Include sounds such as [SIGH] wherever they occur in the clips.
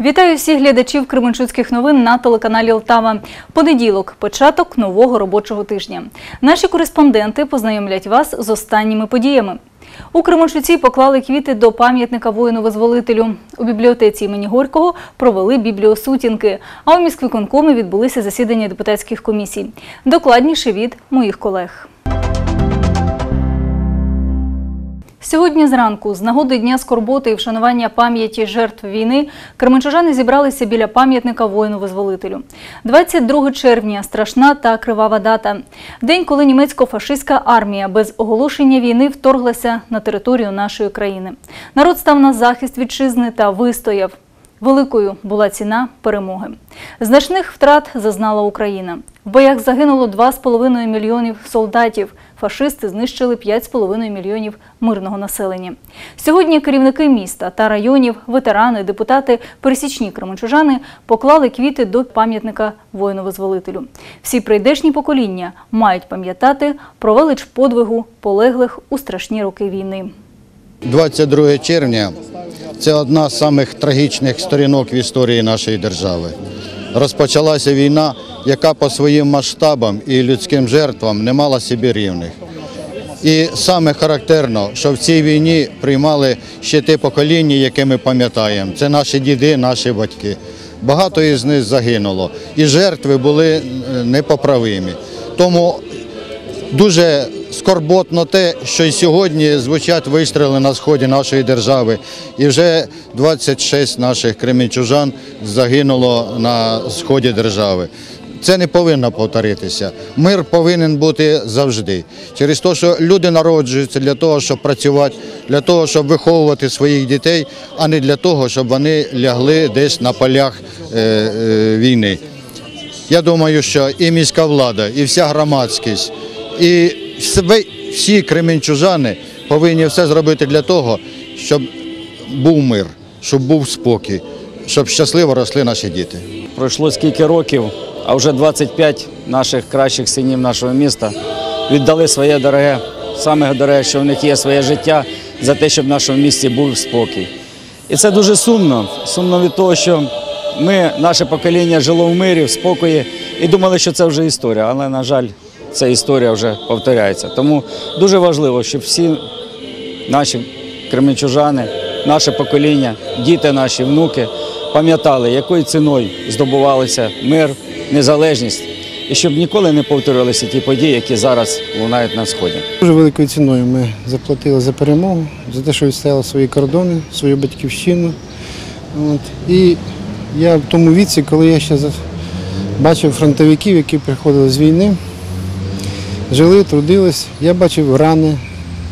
Вітаю всіх глядачів Кременчуцьких новин на телеканалі Лтава. Понеділок, початок нового робочого тижня. Наші кореспонденти познайомлять вас з останніми подіями. У Кременчуці поклали квіти до пам'ятника воїну-визволителю. У бібліотеці імені Горького провели бібліосутінки, а у міськвиконкомі відбулися засідання депутатських комісій. Докладніше від моїх колег. Сьогодні зранку, з нагоди Дня скорботи і вшанування пам'яті жертв війни, кременчужани зібралися біля пам'ятника воїну-визволителю. 22 червня – страшна та кривава дата. День, коли німецько-фашистська армія без оголошення війни вторглася на територію нашої країни. Народ став на захист вітчизни та вистояв. Великою була ціна перемоги. Значних втрат зазнала Україна. В боях загинуло 2,5 мільйонів солдатів. Фашисти знищили 5,5 мільйонів мирного населення. Сьогодні керівники міста та районів, ветерани, депутати, пересічні кременчужани поклали квіти до пам'ятника воїну-визволителю. Всі прийдешні покоління мають пам'ятати про велич подвигу полеглих у страшні роки війни. 22 червня це одна з самих трагічних сторінок в історії нашої держави. Розпочалася війна, яка по своїм масштабам і людським жертвам не мала собі рівних. І саме характерно, що в цій війні приймали ще те покоління, яке ми пам'ятаємо. Це наші діди, наші батьки. Багато із них загинуло, і жертви були е, непоправимі. Тому Дуже скорботно те, що й сьогодні звучать вистріли на сході нашої держави, і вже 26 наших кременчужан загинуло на сході держави. Це не повинно повторитися. Мир повинен бути завжди. Через те, що люди народжуються для того, щоб працювати, для того, щоб виховувати своїх дітей, а не для того, щоб вони лягли десь на полях е, е, війни. Я думаю, що і міська влада, і вся громадськість, і всі кременчужани повинні все зробити для того, щоб був мир, щоб був спокій, щоб щасливо росли наші діти. Пройшло скільки років, а вже 25 наших кращих синів нашого міста віддали своє дороге, саме дороге, що в них є своє життя за те, щоб в нашому місті був спокій. І це дуже сумно. Сумно від того, що ми, наше покоління жило в мирі, в спокої і думали, що це вже історія. Але, на жаль, ця історія вже повторяється. Тому дуже важливо, щоб всі наші кременчужани, наше покоління, діти наші, внуки пам'ятали, якою ціною здобувалися мир, незалежність, і щоб ніколи не повторилися ті події, які зараз лунають на сході. Дуже великою ціною ми заплатили за перемогу, за те, що відстояли свої кордони, свою батьківщину. От. І я в тому віці, коли я ще бачив фронтовиків, які приходили з війни, жили, трудились, я бачив рани,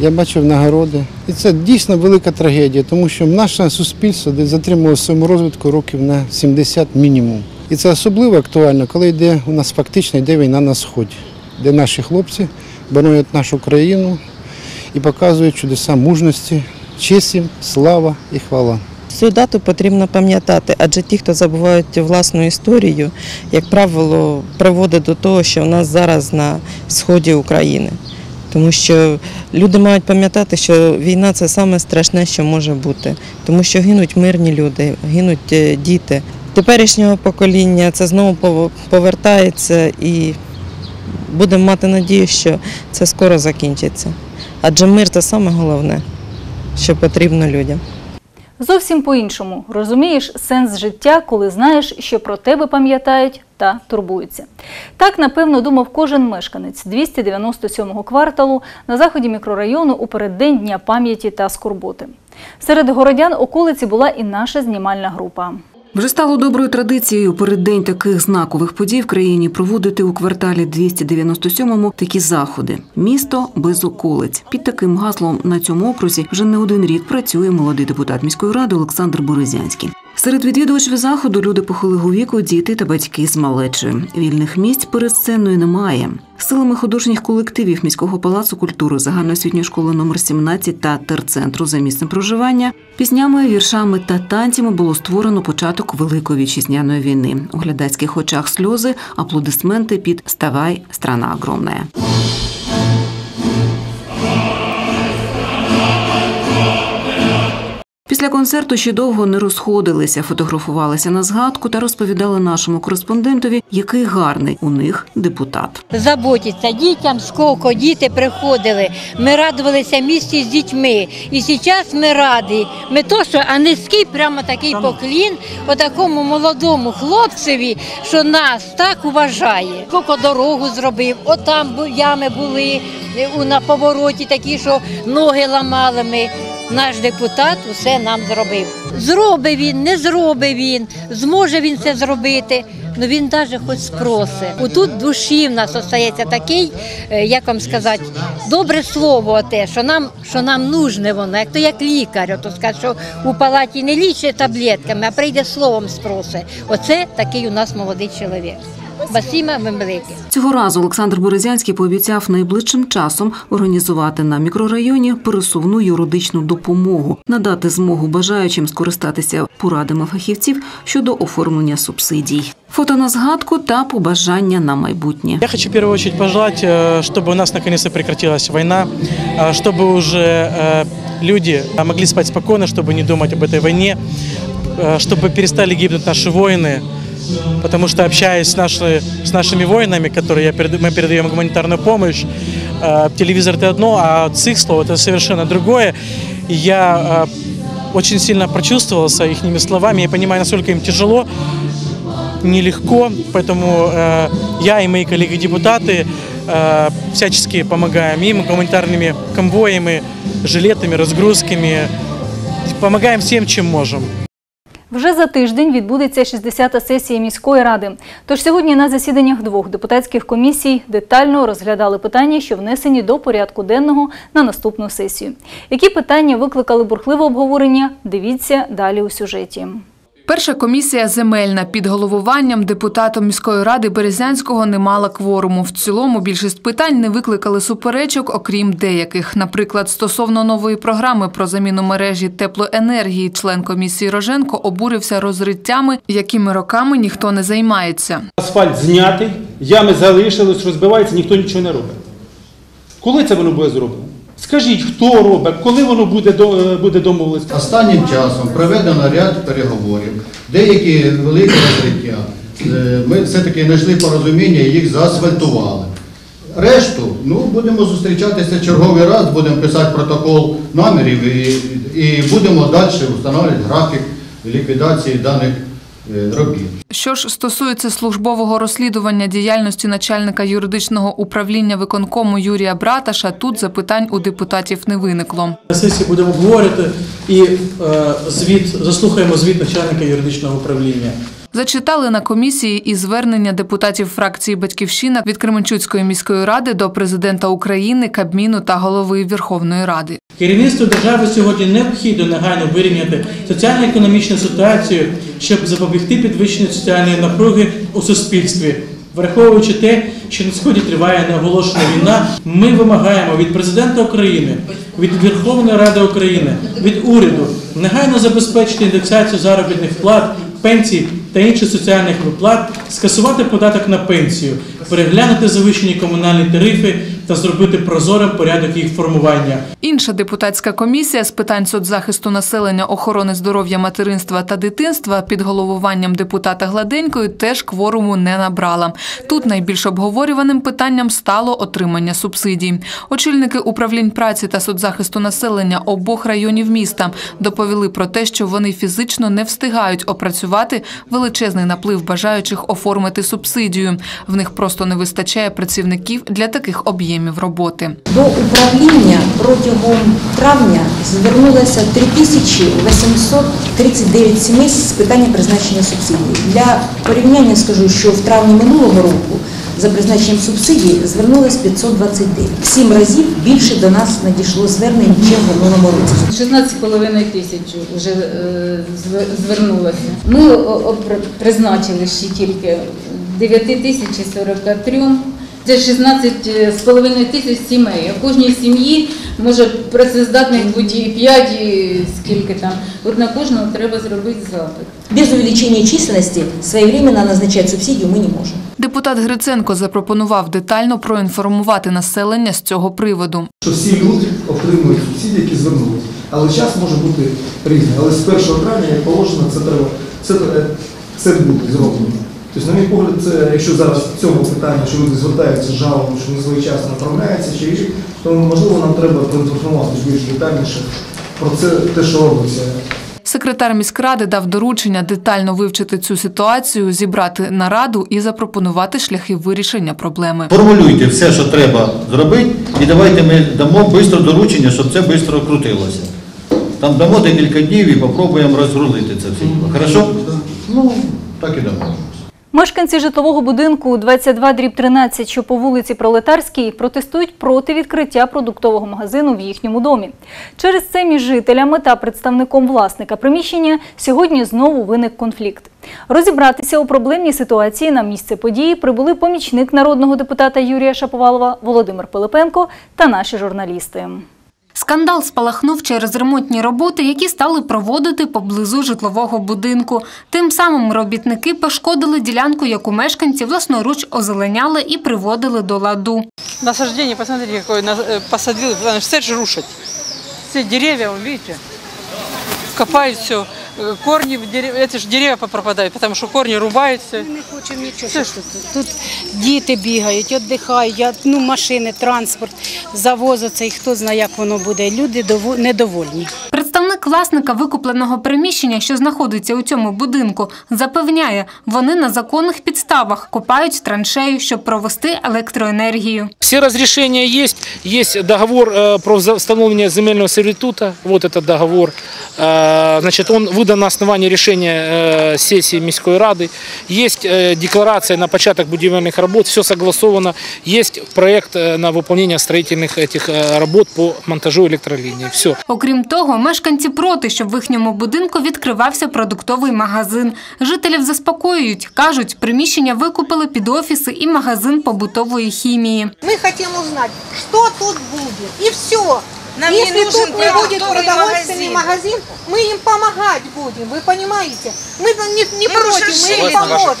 я бачив нагороди. І це дійсно велика трагедія, тому що наше суспільство затримало в своєму розвитку років на 70 мінімум. І це особливо актуально, коли йде у нас фактично йде війна на сході, де наші хлопці боронять нашу країну і показують чудеса мужності, їм, слава і хвала. Цю дату потрібно пам'ятати, адже ті, хто забувають власну історію, як правило, приводить до того, що у нас зараз на сході України. Тому що люди мають пам'ятати, що війна це саме страшне, що може бути, тому що гинуть мирні люди, гинуть е, діти. Теперішнього покоління це знову повертається і будемо мати надію, що це скоро закінчиться. Адже мир це саме головне, що потрібно людям. Зовсім по-іншому розумієш сенс життя, коли знаєш, що про тебе пам'ятають та турбуються. Так, напевно, думав кожен мешканець 297-го кварталу на заході мікрорайону у переддень Дня пам'яті та скорботи. Серед городян околиці була і наша знімальна група. Вже стало доброю традицією перед переддень таких знакових подій в країні проводити у кварталі 297-му такі заходи. Місто без околиць. Під таким гаслом на цьому окрузі вже не один рік працює молодий депутат міської ради Олександр Борозянський. Серед відвідувачів заходу люди похилого віку, діти та батьки з малечою. Вільних місць перед сценою немає. Силами художніх колективів міського палацу культури загальноосвітньої школи номер 17 та терцентру за місцем проживання піснями, віршами та танцями було створено початок великої вітчизняної війни. У глядацьких очах сльози, аплодисменти під Ставай, страна огромная. Після концерту ще довго не розходилися, фотографувалися на згадку та розповідали нашому кореспондентові, який гарний у них депутат. заботиться дітям, скільки діти приходили. Ми радувалися місті з дітьми. І зараз ми раді. Ми то, що а низький прямо такий поклін отакому молодому хлопцеві, що нас так уважає. Скільки дорогу зробив, отам ями були е, на повороті такі, що ноги ламали ми. Наш депутат усе нам зробив. Зробив він, не зробив він, зможе він це зробити. Ну він навіть хоч спросить. Отут душі в нас остається такий, е, як вам сказати, добре слово те, що нам, що нам нужне воно, як то як лікар, то скаже, що у палаті не лічить таблетками, а прийде словом спросить. Оце такий у нас молодий чоловік Басіма вам велике. Цього разу Олександр Березянський пообіцяв найближчим часом організувати на мікрорайоні пересувну юридичну допомогу, надати змогу бажаючим скористатися порадами фахівців щодо оформлення субсидій. Фото на згадку та побажання на майбутнє. Я хочу в первую очередь пожелать, э, чтобы у нас наконец-то прекратилась война, э, чтобы уже э, люди могли спать спокойно, чтобы не думать об этой войне, э, чтобы перестали гибнуть наши воины, Потому что общаясь с, наши, с нашими воинами, которые я перед- мы передаем гуманитарную помощь, э, телевизор это одно, а с их слов это совершенно другое. И я э, очень сильно прочувствовался их словами, я понимаю, насколько им тяжело, нелегко, поэтому э, я и мои коллеги-депутаты э, всячески помогаем им гуманитарными конвоями, жилетами, разгрузками, помогаем всем, чем можем. Вже за тиждень відбудеться 60-та сесія міської ради. Тож сьогодні на засіданнях двох депутатських комісій детально розглядали питання, що внесені до порядку денного на наступну сесію. Які питання викликали бурхливе обговорення? Дивіться далі у сюжеті. Перша комісія земельна під головуванням депутата міської ради Березянського не мала кворуму. В цілому більшість питань не викликали суперечок, окрім деяких. Наприклад, стосовно нової програми про заміну мережі теплоенергії, член комісії Роженко обурився розриттями, якими роками ніхто не займається. Асфальт знятий, ями залишились, розбивається, ніхто нічого не робить. Коли це воно буде зроблено? Скажіть, хто робить, коли воно буде, е, буде домовленість? Останнім часом проведено ряд переговорів, деякі великі розкриття. Е, Ми все-таки знайшли порозуміння і їх заасфальтували. Решту, ну, будемо зустрічатися черговий раз, будемо писати протокол намірів і, і будемо далі встановлювати графік ліквідації даних робіт. Що ж стосується службового розслідування діяльності начальника юридичного управління виконкому Юрія Браташа, тут запитань у депутатів не виникло. На сесії будемо обговорювати і е, звіт, заслухаємо звіт начальника юридичного управління. Зачитали на комісії і звернення депутатів фракції Батьківщина від Кременчуцької міської ради до президента України, Кабміну та голови Верховної Ради. Керівництву держави сьогодні необхідно негайно вирівняти соціально-економічну ситуацію, щоб запобігти підвищенню соціальної напруги у суспільстві. Враховуючи те, що на сході триває неоголошена війна, ми вимагаємо від президента України, від Верховної Ради України, від уряду негайно забезпечити індексацію заробітних плат, пенсій та інших соціальних виплат, скасувати податок на пенсію, переглянути завищені комунальні тарифи та зробити прозорим порядок їх формування. Інша депутатська комісія з питань соцзахисту населення, охорони здоров'я, материнства та дитинства під головуванням депутата Гладенької теж кворуму не набрала. Тут найбільш обговорюваним питанням стало отримання субсидій. Очільники управлінь праці та соцзахисту населення обох районів міста доповіли про те, що вони фізично не встигають опрацювати величезний наплив бажаючих оформити субсидію. В них просто не вистачає працівників для таких об'ємів роботи. До управління протягом травня звернулося 3839 сімей з питання призначення субсидій. Для порівняння скажу, що в травні минулого року за призначенням субсидій звернулось 529. В сім разів більше до нас надійшло звернень, ніж в минулому році. 16,5 тисяч вже е, звернулося. Ми призначили ще тільки 9 тисяч 43 Це 16,5 тисяч сімей. У кожній сім'ї може працездатних бути і 5, і скільки там. От на кожного треба зробити запит. Без увеличения численности своевременно назначать субсидию мы не можем. Депутат Гриценко запропонував детально проінформувати населення з цього приводу. що всі люди отримують субсидії, які звернулися. Але час може бути різний. Але з 1 травня, як положено, це треба це, е, це буде зроблено. Тобто, на мій погляд, це якщо зараз в цьому питанні, що люди звертаються з жалобою, що не своєчасно направляються чи інші, то можливо нам треба проінформувати більш детальніше про це, те, що робиться. Секретар міськради дав доручення детально вивчити цю ситуацію, зібрати нараду і запропонувати шляхи вирішення проблеми. Формулюйте все, що треба зробити, і давайте ми дамо швидко доручення, щоб це швидко крутилося. Там дамо декілька днів і спробуємо розгрузити це все. Хорошо? Ну, так і дамо. Мешканці житлового будинку 22 дріб 13, що по вулиці Пролетарській, протестують проти відкриття продуктового магазину в їхньому домі. Через це між жителями та представником власника приміщення сьогодні знову виник конфлікт. Розібратися у проблемній ситуації на місце події прибули помічник народного депутата Юрія Шаповалова Володимир Пилипенко та наші журналісти. Скандал спалахнув через ремонтні роботи, які стали проводити поблизу житлового будинку. Тим самим робітники пошкодили ділянку, яку мешканці власноруч озеленяли і приводили до ладу. Насаждення, посмотрите, яке э, посадил, потому что все ж рушить. Все деревья, вон, видите, копают все, Корні в ж дерева же тому що корні рубаються. Ми. Не хочемо нічого. що тут. Тут діти бігають, віддихають, я- ну, машини, транспорт, завозиться, і хто знає, як воно буде. Люди дово- недовольні Представник власника викупленого приміщення, що знаходиться у цьому будинку, запевняє, вони на законних підставах копають траншею, щоб провести електроенергію. Все разрешения есть. Есть договор э, про за- установление земельного сервитута. Вот этот договор. Э, Значит, он выдан на основании решения э, сессии Міської ради. Есть э, декларация на початок будівельних работ. Все согласовано. Есть проект э, на выполнение строительных этих э, работ по монтажу электролинии. Все. Окрім того, мешканці проти, щоб в їхньому будинку відкривався продуктовий магазин. Жителів заспокоюють, кажуть, приміщення викупили під офіси і магазин побутової хімії. Ми хочемо знати, що тут буде, і все. Нам не Если нужен тут не будет продуктовый продовольственный магазин. магазин, мы им помогать будем, вы понимаете? Мы не, не Мы против, уже мы жили. им поможем.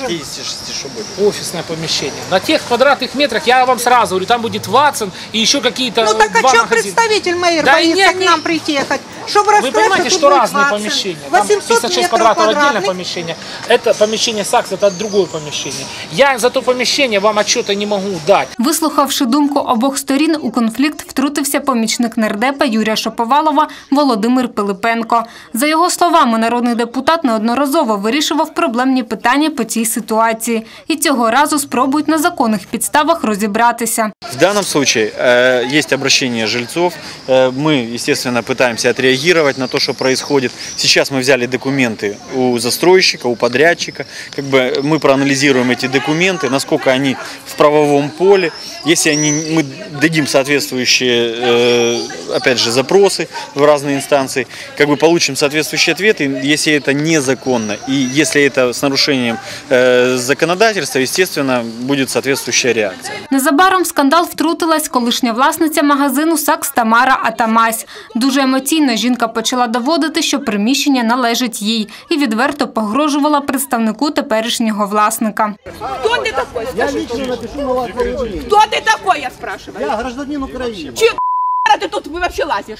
Офисное помещение. На тех квадратных метрах, я вам сразу говорю, там будет Ватсон и еще какие-то Ну так а два что магазина. представитель мэйр Да боится нет, к не- нам приехать? Чтобы Вы рассказать, понимаете, тут что будет разные 20, помещения. Там 800 56 метров квадратов отдельное квадратных. помещение. Это помещение САКС, это другое помещение. Я за то помещение вам отчета не могу дать. Вислухавши думку обох сторін, у конфлікт втрутився помічник нардепа Юрія Шаповалова Володимир Пилипенко. За його словами, народний депутат неодноразово вирішував проблемні питання по цій ситуації. І цього разу спробують на законних підставах розібратися. В данном случае э, есть обращение жильцов. Э, мы, естественно, пытаемся отреагировать на то, что происходит. Сейчас мы взяли документы у застройщика, у подрядчика. Как бы мы проанализируем эти документы, насколько они в правовом поле. Если они, мы дадим соответствующие, э, опять же, запросы в разные инстанции, как бы получим соответствующие ответы. Если это незаконно и если это с нарушением э, законодательства, естественно, будет соответствующая реакция. Незабаром в скандал втрутилась колишня власниця магазину «Сакс» Тамара Атамась. Дуже емоційно жінка почала доводити, що приміщення належить їй, і відверто погрожувала представнику теперішнього власника. Кто ты такой? Я Скажи. лично напишу на вас заявление. Кто ты такой, я спрашиваю? Я гражданин Украины. Че ты тут вообще лазишь?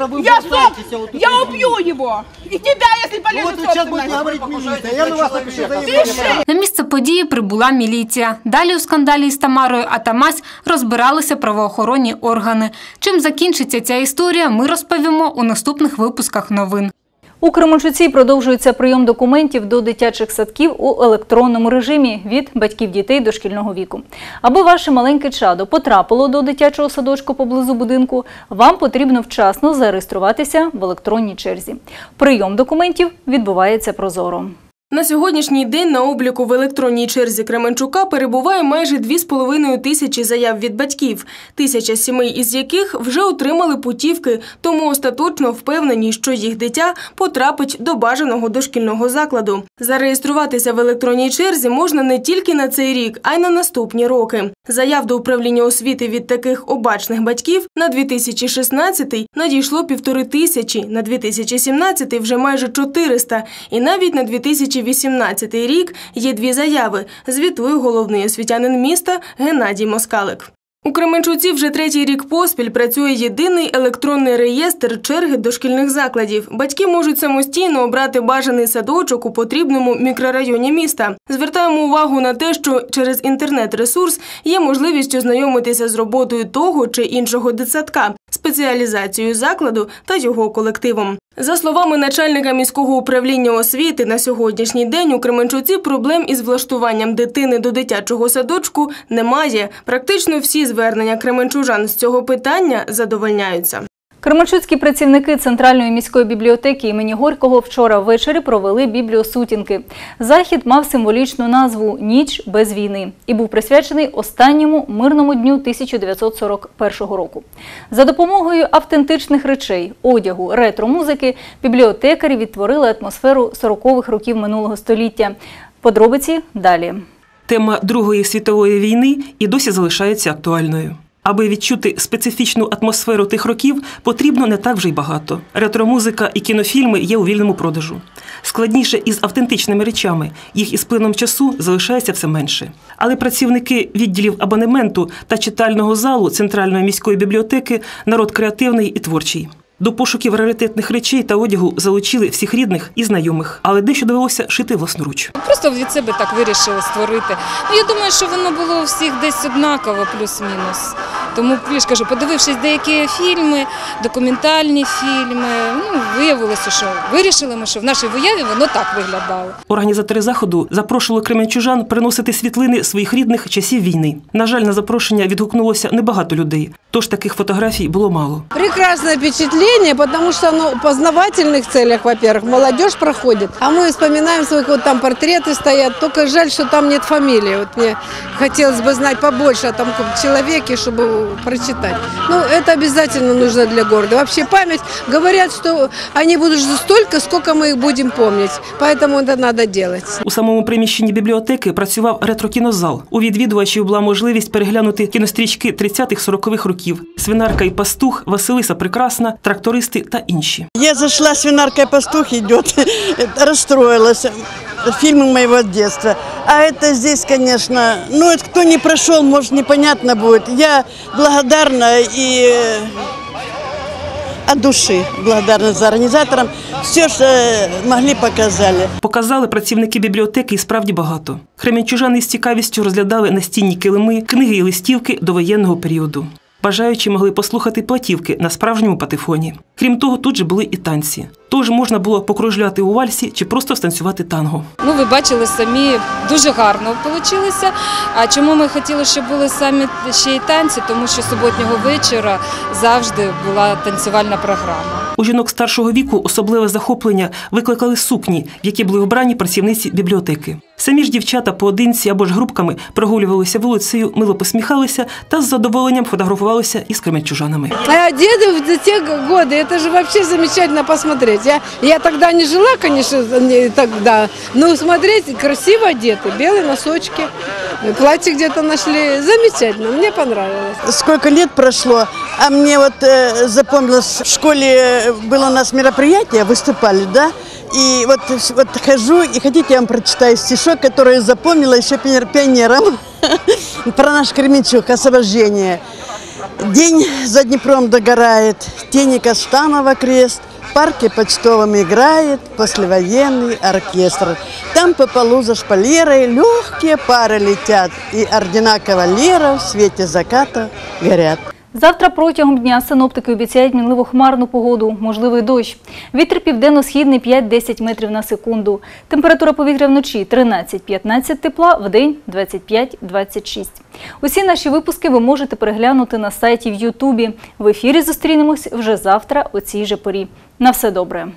вы Я бросаетесь, сом, вот тут я и убью его. И тебя, если полезет вот вы сейчас будете говорить милиция, я на вас напишу заявление. На місце події прибула міліція. Далі у скандалі із Тамарою Атамась розбиралися правоохоронні органи. Чим закінчиться ця історія, ми розповімо у наступних випусках новин. У Кременчуці продовжується прийом документів до дитячих садків у електронному режимі від батьків дітей дошкільного віку. Аби ваше маленьке чадо потрапило до дитячого садочку поблизу будинку, вам потрібно вчасно зареєструватися в електронній черзі. Прийом документів відбувається прозоро. На сьогоднішній день на обліку в електронній черзі Кременчука перебуває майже 2,5 тисячі заяв від батьків, тисяча сімей із яких вже отримали путівки, тому остаточно впевнені, що їх дитя потрапить до бажаного дошкільного закладу. Зареєструватися в електронній черзі можна не тільки на цей рік, а й на наступні роки. Заяв до управління освіти від таких обачних батьків на 2016 надійшло півтори тисячі, на 2017 вже майже 400, і навіть на 2018 рік є дві заяви. Звітує головний освітянин міста Геннадій Москалик. У Кременчуці вже третій рік поспіль працює єдиний електронний реєстр черги дошкільних закладів. Батьки можуть самостійно обрати бажаний садочок у потрібному мікрорайоні міста. Звертаємо увагу на те, що через інтернет-ресурс є можливість ознайомитися з роботою того чи іншого дитсадка, спеціалізацією закладу та його колективом. За словами начальника міського управління освіти, на сьогоднішній день у Кременчуці проблем із влаштуванням дитини до дитячого садочку немає. Практично всі звернення кременчужан з цього питання задовольняються. Кременчуцькі працівники Центральної міської бібліотеки імені Горького вчора ввечері провели бібліосутінки. Захід мав символічну назву Ніч без війни і був присвячений останньому мирному дню 1941 року. За допомогою автентичних речей, одягу, ретро-музики бібліотекарі відтворили атмосферу 40-х років минулого століття. Подробиці далі. Тема Другої світової війни і досі залишається актуальною. Аби відчути специфічну атмосферу тих років, потрібно не так вже й багато. Ретромузика і кінофільми є у вільному продажу. Складніше із автентичними речами, їх із плином часу залишається все менше. Але працівники відділів абонементу та читального залу Центральної міської бібліотеки народ креативний і творчий. До пошуків раритетних речей та одягу залучили всіх рідних і знайомих, але дещо довелося шити власноруч. Просто від себе так вирішили створити. Ну я думаю, що воно було у всіх десь однаково, плюс-мінус. Тому я ж кажу, подивившись деякі фільми, документальні фільми, ну виявилося, що вирішили ми, що в нашій вияві воно так виглядало. Організатори заходу запрошували кременчужан приносити світлини своїх рідних часів війни. На жаль, на запрошення відгукнулося небагато людей, тож таких фотографій було мало. Прекрасное впечатление, потому что ну, в познавательных целях, во-первых, молодежь проходит, а мы вспоминаем свои, вот там портреты стоят, только жаль, что там нет фамилии. Вот мне хотелось бы знать побольше о том человеке, чтобы прочитать. Ну, это обязательно нужно для города. Вообще память, говорят, что они будут жить столько, сколько мы их будем помнить, поэтому это надо делать. У самому приміщенні бібліотеки працював ретро-кінозал. У відвідувачів була можливість переглянути кінострічки 30-40-х років: свинарка і пастух, Василиса Прекрасна, трактористи та інші. Я зашла, свинарка и пастух идет, [LAUGHS] расстроилась. Фильмы моего детства. А это здесь, конечно, ну, это кто не прошел, может, непонятно будет. Я благодарна и от души благодарна за организаторам. Все, что могли, показали. Показали працівники бібліотеки і справді багато. Кременчужани з цікавістю розглядали настінні килими, книги і листівки до воєнного періоду. Бажаючі могли послухати платівки на справжньому патефоні. Крім того, тут же були і танці. Тож можна було покружляти у вальсі чи просто станцювати танго. Ну, ви бачили самі, дуже гарно вийшло. А чому ми хотіли, щоб були самі ще й танці? Тому що суботнього вечора завжди була танцювальна програма. У жінок старшого віку особливе захоплення викликали сукні, в які були вбрані працівниці бібліотеки. Самі ж дівчата поодинці або ж групками прогулювалися вулицею, мило посміхалися та з задоволенням фотографувалися із кременчужанами. А деды в те годы, это же вообще замечательно посмотреть. Я, я тогда не жила, конечно, не тогда, но смотреть, красиво одеты, белые носочки, платье где-то нашли. Замечательно, мне понравилось. Сколько лет прошло, а мне вот э, запомнилось, в школе было у нас мероприятие, выступали, да? И вот, вот хожу, и хотите, я вам прочитаю стишок, который я запомнила еще пионером [LAUGHS] про наш Кременчук, освобождение. День за Днепром догорает, тени каштанова крест, в парке почтовом играет послевоенный оркестр. Там по полу за шпалерой легкие пары летят, и ордена кавалеров в свете заката горят. Завтра протягом дня синоптики обіцяють мінливо хмарну погоду, можливий дощ. Вітер південно-східний 5-10 метрів на секунду. Температура повітря вночі 13-15 тепла, вдень 25-26. Усі наші випуски ви можете переглянути на сайті в Ютубі. В ефірі зустрінемось вже завтра о цій же порі. На все добре.